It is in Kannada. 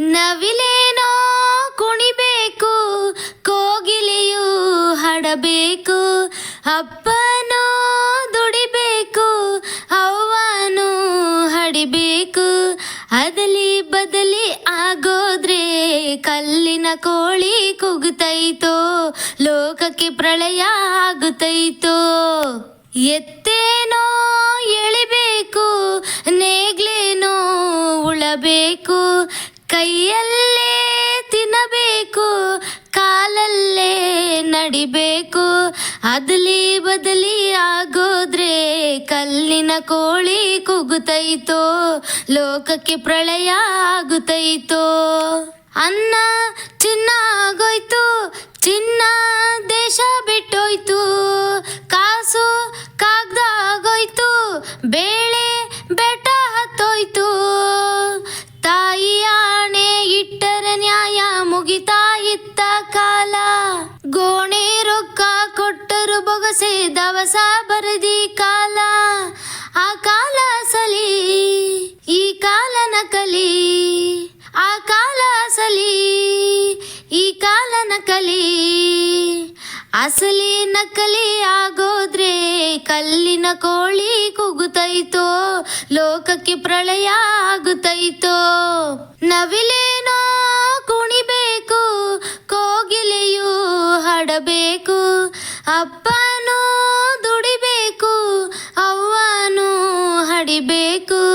ನವಿಲೇನೋ ಕುಣಿಬೇಕು, ಕೋಗಿಲೆಯು ಹಡಬೇಕು, ಅಪ್ಪನೋ ದುಡಿಬೇಕು, ಅವ್ವನು ಹಡಿಬೇಕು. ಅದಲಿ ಬದಲಿ ಆಗೋದ್ರೆ ಕಲ್ಲಿನ ಕೋಳಿ ಕುಗ್ತೈತೋ, ಲೋಕಕ್ಕೆ ಪ್ರಳಯ ಆಗುತ್ತೈತೋ ಎತ್ತೇನೋ ಎಳಿಬೇಕು, ನೇಗ್ಲೇನೋ ಉಳಬೇಕು ಕೈಯಲ್ಲೇ ತಿನ್ನಬೇಕು, ಕಾಲಲ್ಲೇ ನಡಿಬೇಕು. ಅದಲಿ ಬದಲಿ ಆಗೋದ್ರೆ ಕಲ್ಲಿನ ಕೋಳಿ ಕುಗುತ್ತೈತೋ ಲೋಕಕ್ಕೆ ಪ್ರಳಯ ಆಗುತ್ತೈತೋ ಅನ್ನ ಚಿನ್ನ ಆಗೋಯ್ತು ಚಿನ್ನ ದೇಶ ಬಿಟ್ಟೋಯ್ತು. ಕಾಸು ಕಾಗ್ದ ಆಗೋಯ್ತು ಬೇಳೆ ಬೊಗಸೆ ದವಸ ಬರದಿ ಕಾಲ, ಆ ಕಾಲ ಸಲಿ, ಈ ಕಾಲನ ಕಲಿ ಆ ಕಾಲ ಸಲಿ, ಈ ಕಾಲ ಕಲಿ ಅಸಲಿ ನಕಲಿ ಆಗೋದ್ರೆ ಕಲ್ಲಿನ ಕೋಳಿ ಕುಗುತೈತೋ, ಲೋಕಕ್ಕೆ ಪ್ರಳಯ ಆಗುತ್ತೈತೋ ನವಿಲೇನೋ ಕುಣಿಬೇಕು, ಕೋಗಿಲೆಯೂ ಹಡಬೇಕು, ಅಪ್ಪ দিবে কু